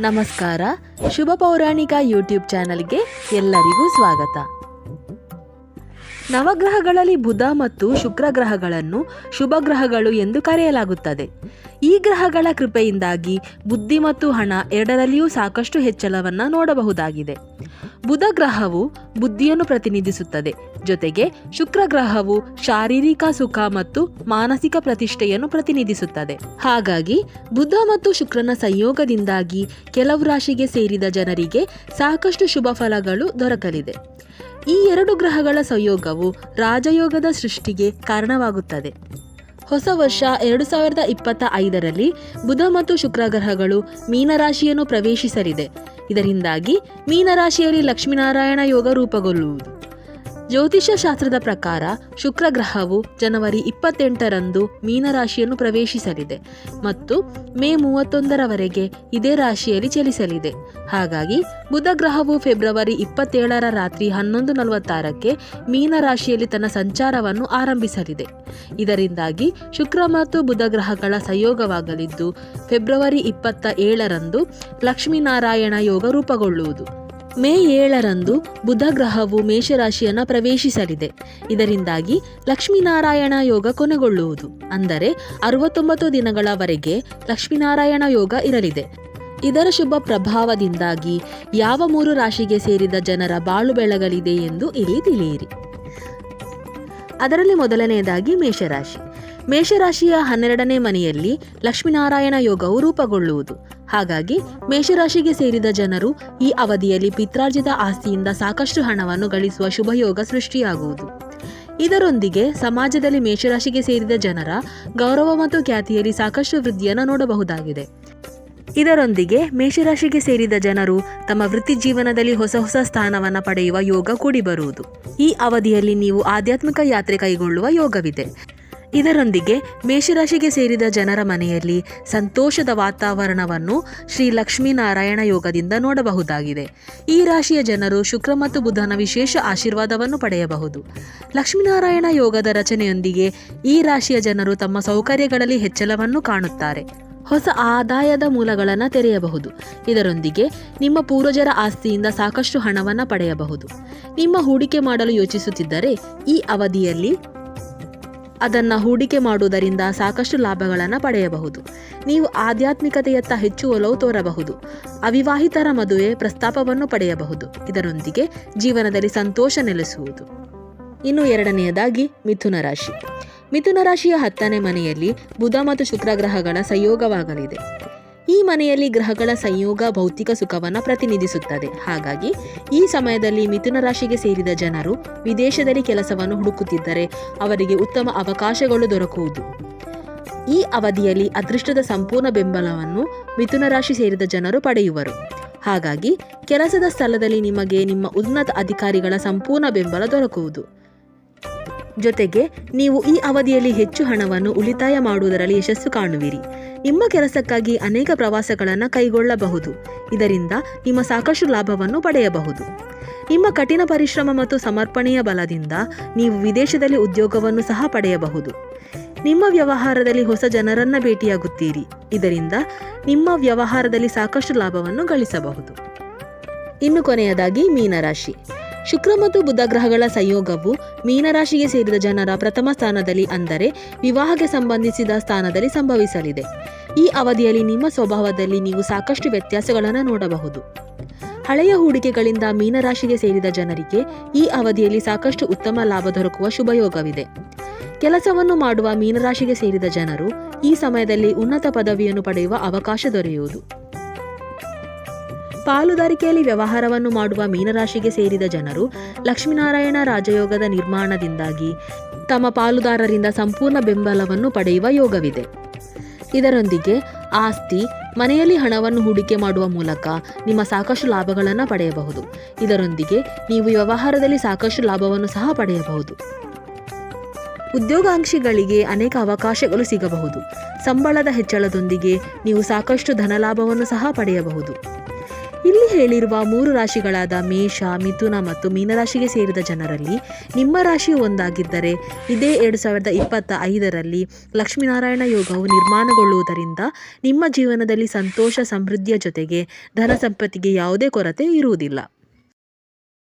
ನಮಸ್ಕಾರ. ಶುಭ ಪೌರಾಣಿಕ ಯೂಟ್ಯೂಬ್ ಚಾನಲ್ಗೆ ಎಲ್ಲರಿಗೂ ಸ್ವಾಗತ. ನವಗ್ರಹಗಳಲ್ಲಿ ಬುಧ ಮತ್ತು ಶುಕ್ರ ಗ್ರಹಗಳನ್ನು ಶುಭ ಗ್ರಹಗಳು ಎಂದು ಕರೆಯಲಾಗುತ್ತದೆ. ಈ ಗ್ರಹಗಳ ಕೃಪೆಯಿಂದಾಗಿ ಬುದ್ಧಿ ಮತ್ತು ಹಣ ಎರಡರಲ್ಲಿಯೂ ಸಾಕಷ್ಟು ಹೆಚ್ಚಳವನ್ನು ನೋಡಬಹುದಾಗಿದೆ. ಬುಧ ಗ್ರಹವು ಬುದ್ಧಿಯನ್ನು ಪ್ರತಿನಿಧಿಸುತ್ತದೆ. ಜೊತೆಗೆ ಶುಕ್ರ ಗ್ರಹವು ಶಾರೀರಿಕ ಸುಖ ಮತ್ತು ಮಾನಸಿಕ ಪ್ರತಿಷ್ಠೆಯನ್ನು ಪ್ರತಿನಿಧಿಸುತ್ತದೆ. ಹಾಗಾಗಿ ಬುಧ ಮತ್ತು ಶುಕ್ರನ ಸಂಯೋಗದಿಂದಾಗಿ ಕೆಲವು ರಾಶಿಗೆ ಸೇರಿದ ಜನರಿಗೆ ಸಾಕಷ್ಟು ಶುಭ ಫಲಗಳು ದೊರಕಲಿದೆ. ಈ ಎರಡು ಗ್ರಹಗಳ ಸಂಯೋಗವು ರಾಜಯೋಗದ ಸೃಷ್ಟಿಗೆ ಕಾರಣವಾಗುತ್ತದೆ. ಹೊಸ ವರ್ಷ ಎರಡು ಸಾವಿರದ ಇಪ್ಪತ್ತ ಐದರಲ್ಲಿ ಬುಧ ಮತ್ತು ಶುಕ್ರ ಗ್ರಹಗಳು ಮೀನರಾಶಿಯನ್ನು ಪ್ರವೇಶಿಸಲಿದೆ. ಇದರಿಂದಾಗಿ ಮೀನರಾಶಿಯಲ್ಲಿ ಲಕ್ಷ್ಮೀನಾರಾಯಣ ಯೋಗ ರೂಪುಗೊಳ್ಳುವುದು. ಜ್ಯೋತಿಷ್ಯ ಶಾಸ್ತ್ರದ ಪ್ರಕಾರ ಶುಕ್ರ ಗ್ರಹವು ಜನವರಿ ಇಪ್ಪತ್ತೆಂಟರಂದು ಮೀನರಾಶಿಯನ್ನು ಪ್ರವೇಶಿಸಲಿದೆ ಮತ್ತು ಮೇ ಮೂವತ್ತೊಂದರವರೆಗೆ ಇದೇ ರಾಶಿಯಲ್ಲಿ ಚಲಿಸಲಿದೆ. ಹಾಗಾಗಿ ಬುಧ ಗ್ರಹವು ಫೆಬ್ರವರಿ ಇಪ್ಪತ್ತೇಳರ ರಾತ್ರಿ ಹನ್ನೊಂದು ನಲವತ್ತಾರಕ್ಕೆ ಮೀನರಾಶಿಯಲ್ಲಿ ತನ್ನ ಸಂಚಾರವನ್ನು ಆರಂಭಿಸಲಿದೆ. ಇದರಿಂದಾಗಿ ಶುಕ್ರ ಮತ್ತು ಬುಧ ಗ್ರಹಗಳ ಸಂಯೋಗವಾಗಲಿದ್ದು, ಫೆಬ್ರವರಿ ಇಪ್ಪತ್ತ ಏಳರಂದು ಲಕ್ಷ್ಮೀನಾರಾಯಣ ಯೋಗ ರೂಪುಗೊಳ್ಳುವುದು. ಮೇ ಏಳರಂದು ಬುಧ ಗ್ರಹವು ಮೇಷರಾಶಿಯನ್ನು ಪ್ರವೇಶಿಸಲಿದೆ. ಇದರಿಂದಾಗಿ ಲಕ್ಷ್ಮೀನಾರಾಯಣ ಯೋಗ ಕೊನೆಗೊಳ್ಳುವುದು. ಅಂದರೆ ಅರವತ್ತೊಂಬತ್ತು ದಿನಗಳವರೆಗೆ ಲಕ್ಷ್ಮೀನಾರಾಯಣ ಯೋಗ ಇರಲಿದೆ. ಇದರ ಶುಭ ಪ್ರಭಾವದಿಂದಾಗಿ ಯಾವ ಮೂರು ರಾಶಿಗೆ ಸೇರಿದ ಜನರ ಬಾಳು ಬೆಳಗಲಿದೆ ಎಂದು ಇಲ್ಲಿ ತಿಳಿಯಿರಿ. ಅದರಲ್ಲಿ ಮೊದಲನೆಯದಾಗಿ ಮೇಷರಾಶಿ. ಮೇಷರಾಶಿಯ ಹನ್ನೆರಡನೇ ಮನೆಯಲ್ಲಿ ಲಕ್ಷ್ಮೀನಾರಾಯಣ ಯೋಗವು ರೂಪುಗೊಳ್ಳುವುದು. ಹಾಗಾಗಿ ಮೇಷರಾಶಿಗೆ ಸೇರಿದ ಜನರು ಈ ಅವಧಿಯಲ್ಲಿ ಪಿತ್ರಾರ್ಜಿತ ಆಸ್ತಿಯಿಂದ ಸಾಕಷ್ಟು ಹಣವನ್ನು ಗಳಿಸುವ ಶುಭಯೋಗ ಸೃಷ್ಟಿಯಾಗುವುದು. ಇದರೊಂದಿಗೆ ಸಮಾಜದಲ್ಲಿ ಮೇಷರಾಶಿಗೆ ಸೇರಿದ ಜನರ ಗೌರವ ಮತ್ತು ಖ್ಯಾತಿಯಲ್ಲಿ ಸಾಕಷ್ಟು ವೃದ್ಧಿಯನ್ನು ನೋಡಬಹುದಾಗಿದೆ. ಇದರೊಂದಿಗೆ ಮೇಷರಾಶಿಗೆ ಸೇರಿದ ಜನರು ತಮ್ಮ ವೃತ್ತಿ ಜೀವನದಲ್ಲಿ ಹೊಸ ಹೊಸ ಸ್ಥಾನವನ್ನು ಪಡೆಯುವ ಯೋಗ ಕೂಡಿಬರುವುದು. ಈ ಅವಧಿಯಲ್ಲಿ ನೀವು ಆಧ್ಯಾತ್ಮಿಕ ಯಾತ್ರೆ ಕೈಗೊಳ್ಳುವ ಯೋಗವಿದೆ. ಇದರೊಂದಿಗೆ ಮೇಷರಾಶಿಗೆ ಸೇರಿದ ಜನರ ಮನೆಯಲ್ಲಿ ಸಂತೋಷದ ವಾತಾವರಣವನ್ನು ಶ್ರೀ ಲಕ್ಷ್ಮೀನಾರಾಯಣ ಯೋಗದಿಂದ ನೋಡಬಹುದಾಗಿದೆ. ಈ ರಾಶಿಯ ಜನರು ಶುಕ್ರ ಮತ್ತು ಬುಧನ ವಿಶೇಷ ಆಶೀರ್ವಾದವನ್ನು ಪಡೆಯಬಹುದು. ಲಕ್ಷ್ಮೀನಾರಾಯಣ ಯೋಗದ ರಚನೆಯೊಂದಿಗೆ ಈ ರಾಶಿಯ ಜನರು ತಮ್ಮ ಸೌಕರ್ಯಗಳಲ್ಲಿ ಹೆಚ್ಚಳವನ್ನು ಕಾಣುತ್ತಾರೆ. ಹೊಸ ಆದಾಯದ ಮೂಲಗಳನ್ನು ತೆರೆಯಬಹುದು. ಇದರೊಂದಿಗೆ ನಿಮ್ಮ ಪೂರ್ವಜರ ಆಸ್ತಿಯಿಂದ ಸಾಕಷ್ಟು ಹಣವನ್ನು ಪಡೆಯಬಹುದು. ನಿಮ್ಮ ಹೂಡಿಕೆ ಮಾಡಲು ಯೋಚಿಸುತ್ತಿದ್ದರೆ ಈ ಅವಧಿಯಲ್ಲಿ ಅದನ್ನು ಹೂಡಿಕೆ ಮಾಡುವುದರಿಂದ ಸಾಕಷ್ಟು ಲಾಭಗಳನ್ನು ಪಡೆಯಬಹುದು. ನೀವು ಆಧ್ಯಾತ್ಮಿಕತೆಯತ್ತ ಹೆಚ್ಚು ಒಲವು ತೋರಬಹುದು. ಅವಿವಾಹಿತರ ಮದುವೆ ಪ್ರಸ್ತಾಪವನ್ನು ಪಡೆಯಬಹುದು. ಇದರೊಂದಿಗೆ ಜೀವನದಲ್ಲಿ ಸಂತೋಷ ನೆಲೆಸುವುದು. ಇನ್ನು ಎರಡನೆಯದಾಗಿ ಮಿಥುನ ರಾಶಿ. ಮಿಥುನ ರಾಶಿಯ ಹತ್ತನೇ ಮನೆಯಲ್ಲಿ ಬುಧ ಮತ್ತು ಶುಕ್ರ ಗ್ರಹಗಳ ಸಂಯೋಗವಾಗಲಿದೆ. ಈ ಮನೆಯಲ್ಲಿ ಗ್ರಹಗಳ ಸಂಯೋಗ ಭೌತಿಕ ಸುಖವನ್ನು ಪ್ರತಿನಿಧಿಸುತ್ತದೆ. ಹಾಗಾಗಿ ಈ ಸಮಯದಲ್ಲಿ ಮಿಥುನ ರಾಶಿಗೆ ಸೇರಿದ ಜನರು ವಿದೇಶದಲ್ಲಿ ಕೆಲಸವನ್ನು ಹುಡುಕುತ್ತಿದ್ದರೆ ಅವರಿಗೆ ಉತ್ತಮ ಅವಕಾಶಗಳು ದೊರಕುವುದು. ಈ ಅವಧಿಯಲ್ಲಿ ಅದೃಷ್ಟದ ಸಂಪೂರ್ಣ ಬೆಂಬಲವನ್ನು ಮಿಥುನ ರಾಶಿ ಸೇರಿದ ಜನರು ಪಡೆಯುವರು. ಹಾಗಾಗಿ ಕೆಲಸದ ಸ್ಥಳದಲ್ಲಿ ನಿಮಗೆ ನಿಮ್ಮ ಉನ್ನತ ಅಧಿಕಾರಿಗಳ ಸಂಪೂರ್ಣ ಬೆಂಬಲ ದೊರಕುವುದು. ಜೊತೆಗೆ ನೀವು ಈ ಅವಧಿಯಲ್ಲಿ ಹೆಚ್ಚು ಹಣವನ್ನು ಉಳಿತಾಯ ಮಾಡುವುದರಲ್ಲಿ ಯಶಸ್ಸು ಕಾಣುವಿರಿ. ನಿಮ್ಮ ಕೆಲಸಕ್ಕಾಗಿ ಅನೇಕ ಪ್ರವಾಸಗಳನ್ನು ಕೈಗೊಳ್ಳಬಹುದು. ಇದರಿಂದ ನಿಮ್ಮ ಸಾಕಷ್ಟು ಲಾಭವನ್ನು ಪಡೆಯಬಹುದು. ನಿಮ್ಮ ಕಠಿಣ ಪರಿಶ್ರಮ ಮತ್ತು ಸಮರ್ಪಣೆಯ ಬಲದಿಂದ ನೀವು ವಿದೇಶದಲ್ಲಿ ಉದ್ಯೋಗವನ್ನು ಸಹ ಪಡೆಯಬಹುದು. ನಿಮ್ಮ ವ್ಯವಹಾರದಲ್ಲಿ ಹೊಸ ಜನರನ್ನು ಭೇಟಿಯಾಗುತ್ತೀರಿ. ಇದರಿಂದ ನಿಮ್ಮ ವ್ಯವಹಾರದಲ್ಲಿ ಸಾಕಷ್ಟು ಲಾಭವನ್ನು ಗಳಿಸಬಹುದು. ಇನ್ನು ಕೊನೆಯದಾಗಿ ಮೀನರಾಶಿ. ಶುಕ್ರ ಮತ್ತು ಬುಧ ಗ್ರಹಗಳ ಸಂಯೋಗವು ಮೀನರಾಶಿಗೆ ಸೇರಿದ ಜನರ ಪ್ರಥಮ ಸ್ಥಾನದಲ್ಲಿ ಅಂದರೆ ವಿವಾಹಕ್ಕೆ ಸಂಬಂಧಿಸಿದ ಸ್ಥಾನದಲ್ಲಿ ಸಂಭವಿಸಲಿದೆ. ಈ ಅವಧಿಯಲ್ಲಿ ನಿಮ್ಮ ಸ್ವಭಾವದಲ್ಲಿ ನೀವು ಸಾಕಷ್ಟು ವ್ಯತ್ಯಾಸಗಳನ್ನು ನೋಡಬಹುದು. ಹಳೆಯ ಹೂಡಿಕೆಗಳಿಂದ ಮೀನರಾಶಿಗೆ ಸೇರಿದ ಜನರಿಗೆ ಈ ಅವಧಿಯಲ್ಲಿ ಸಾಕಷ್ಟು ಉತ್ತಮ ಲಾಭ ದೊರಕುವ ಶುಭಯೋಗವಿದೆ. ಕೆಲಸವನ್ನು ಮಾಡುವ ಮೀನರಾಶಿಗೆ ಸೇರಿದ ಜನರು ಈ ಸಮಯದಲ್ಲಿ ಉನ್ನತ ಪದವಿಯನ್ನು ಪಡೆಯುವ ಅವಕಾಶ ದೊರೆಯುವುದು. ಪಾಲುದಾರಿಕೆಯಲ್ಲಿ ವ್ಯವಹಾರವನ್ನು ಮಾಡುವ ಮೀನರಾಶಿಗೆ ಸೇರಿದ ಜನರು ಲಕ್ಷ್ಮೀನಾರಾಯಣ ರಾಜಯೋಗದ ನಿರ್ಮಾಣದಿಂದಾಗಿ ತಮ್ಮ ಪಾಲುದಾರರಿಂದ ಸಂಪೂರ್ಣ ಬೆಂಬಲವನ್ನು ಪಡೆಯುವ ಯೋಗವಿದೆ. ಇದರೊಂದಿಗೆ ಆಸ್ತಿ, ಮನೆಯಲ್ಲಿ ಹಣವನ್ನು ಹೂಡಿಕೆ ಮಾಡುವ ಮೂಲಕ ನಿಮ್ಮ ಸಾಕಷ್ಟು ಲಾಭಗಳನ್ನು ಪಡೆಯಬಹುದು. ಇದರೊಂದಿಗೆ ನೀವು ವ್ಯವಹಾರದಲ್ಲಿ ಸಾಕಷ್ಟು ಲಾಭವನ್ನು ಸಹ ಪಡೆಯಬಹುದು. ಉದ್ಯೋಗಾಂಕ್ಷಿಗಳಿಗೆ ಅನೇಕ ಅವಕಾಶಗಳು ಸಿಗಬಹುದು. ಸಂಬಳದ ಹೆಚ್ಚಳದೊಂದಿಗೆ ನೀವು ಸಾಕಷ್ಟು ಧನಲಾಭವನ್ನು ಸಹ ಪಡೆಯಬಹುದು. ಇಲ್ಲಿ ಹೇಳಿರುವ ಮೂರು ರಾಶಿಗಳಾದ ಮೇಷ, ಮಿಥುನ ಮತ್ತು ಮೀನರಾಶಿಗೆ ಸೇರಿದ ಜನರಲ್ಲಿ ನಿಮ್ಮ ರಾಶಿ ಒಂದಾಗಿದ್ದರೆ ಇದೇ ಎರಡು ಸಾವಿರದ ಇಪ್ಪತ್ತ ಐದರಲ್ಲಿ ಲಕ್ಷ್ಮೀನಾರಾಯಣ ಯೋಗವು ನಿರ್ಮಾಣಗೊಳ್ಳುವುದರಿಂದ ನಿಮ್ಮ ಜೀವನದಲ್ಲಿ ಸಂತೋಷ, ಸಮೃದ್ಧಿಯ ಜೊತೆಗೆ ಧನ ಸಂಪತ್ತಿಗೆ ಯಾವುದೇ ಕೊರತೆ ಇರುವುದಿಲ್ಲ.